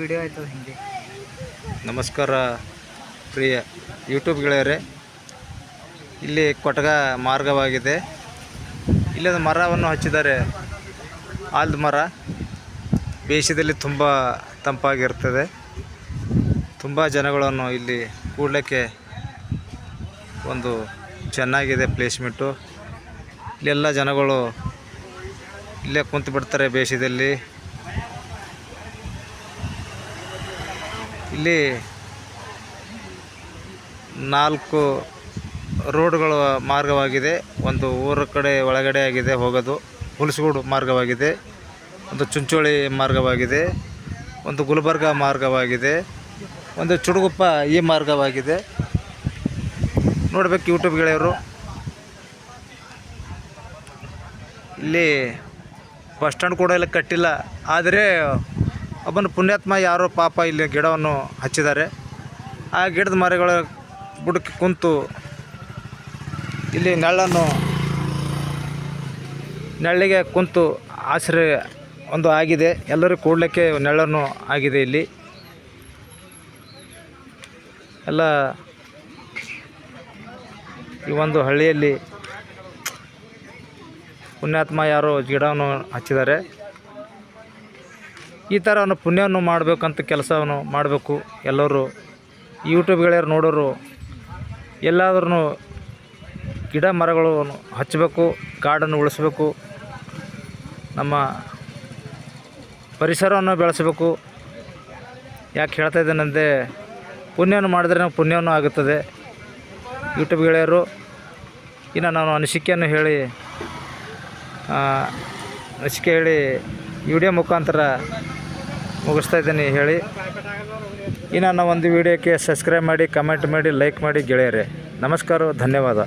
Video ಆಯ್ತದ ಹಿಂಗೆ. ನಮಸ್ಕಾರ ಪ್ರಿಯ ಯೂಟ್ಯೂಬ್ ಗೆಳೆಯರೇ. ಇಲ್ಲಿ ಕೊಟಗ ಮಾರ್ಗವಾಗಿದೆ. ಇಲ್ಲೊಂದು ಮರವನ್ನು ಹಚ್ಚಿದ್ದಾರೆ. ಆಲ್ದ ಮರ. ಬೇಸಿದಲ್ಲಿ ತುಂಬ ತಂಪಾಗಿರ್ತದೆ. ತುಂಬ ಜನಗಳನ್ನು ಇಲ್ಲಿ ಕೂಡಲಿಕ್ಕೆ ಒಂದು ಚೆನ್ನಾಗಿದೆ ಪ್ಲೇಸ್ಮೆಂಟು ಇಲ್ಲೆಲ್ಲ ಜನಗಳು ಇಲ್ಲೇ ಕುಂತು ಬಿಡ್ತಾರೆ ಬೇಸಿಗೆಯಲ್ಲಿ. ಇಲ್ಲಿ ನಾಲ್ಕು ರೋಡ್ಗಳ ಮಾರ್ಗವಾಗಿದೆ. ಒಂದು ಊರ ಕಡೆ ಒಳಗಡೆ ಆಗಿದೆ, ಹೋಗೋದು. ಹುಲ್ಸ್ಗೂಡು ಮಾರ್ಗವಾಗಿದೆ. ಒಂದು ಚುಂಚೋಳಿ ಮಾರ್ಗವಾಗಿದೆ. ಒಂದು ಗುಲ್ಬರ್ಗ ಮಾರ್ಗವಾಗಿದೆ. ಒಂದು ಚುಡುಗುಪ್ಪ ಈ ಮಾರ್ಗವಾಗಿದೆ. ನೋಡ್ಬೇಕು ಯೂಟ್ಯೂಬ್ ಗೆಳೆಯರು. ಇಲ್ಲಿ ಬಸ್ ಸ್ಟ್ಯಾಂಡ್ ಕೂಡ ಇಲ್ಲಿ ಕಟ್ಟಿಲ್ಲ. ಆದರೆ ಒಬ್ಬನ ಪುಣ್ಯಾತ್ಮ ಯಾರೋ ಪಾಪ ಇಲ್ಲಿ ಗಿಡವನ್ನು ಹಚ್ಚಿದ್ದಾರೆ. ಆ ಗಿಡದ ಮರಗಳ ಬುಡಕ್ಕೆ ಕುಂತು ಇಲ್ಲಿ ನೆಳ್ಳನ್ನು ನೆಳ್ಳಿಗೆ ಕುಂತು ಆಶ್ರಯ ಒಂದು ಆಗಿದೆ. ಎಲ್ಲರೂ ಕೂಡಲಿಕ್ಕೆ ನೆಳ್ಳನ್ನು ಆಗಿದೆ ಇಲ್ಲಿ. ಎಲ್ಲ ಈ ಒಂದು ಹಳ್ಳಿಯಲ್ಲಿ ಪುಣ್ಯಾತ್ಮ ಯಾರೋ ಗಿಡವನ್ನು ಹಚ್ಚಿದ್ದಾರೆ. ಈ ಥರ ಅವನು ಪುಣ್ಯವನ್ನು ಮಾಡಬೇಕಂತ ಕೆಲಸವನ್ನು ಮಾಡಬೇಕು ಎಲ್ಲರೂ. ಯೂಟ್ಯೂಬ್ ಗೆಳೆಯರು ನೋಡೋರು ಎಲ್ಲಾದ್ರೂ ಗಿಡ ಮರಗಳು ಹಚ್ಚಬೇಕು ಕಾಡನ್ನು ಉಳಿಸ್ಬೇಕು, ನಮ್ಮ ಪರಿಸರವನ್ನು ಬೆಳೆಸಬೇಕು. ಯಾಕೆ ಹೇಳ್ತಾ ಇದ್ದೇನೆಂದರೆ ಪುಣ್ಯವನ್ನು ಮಾಡಿದ್ರೆ ನಾವು ಪುಣ್ಯವನ್ನು ಆಗುತ್ತದೆ. ಯೂಟ್ಯೂಬ್ ಗೆಳೆಯರು, ಇನ್ನು ನಾನು ಅನಿಸಿಕೆಯನ್ನು ಹೇಳಿ ಅನಿಸಿಕೆ ಹೇಳಿ ವಿಡಿಯೋ ಮುಖಾಂತರ ಮುಗಿಸ್ತಾ ಇದ್ದೀನಿ ಹೇಳಿ. ಇನ್ನು ನನ್ನ ಒಂದು ವಿಡಿಯೋಕ್ಕೆ ಸಬ್ಸ್ಕ್ರೈಬ್ ಮಾಡಿ ಕಮೆಂಟ್ ಮಾಡಿ ಲೈಕ್ ಮಾಡಿ ಗೆಳೆಯರೆ. ನಮಸ್ಕಾರ, ಧನ್ಯವಾದ.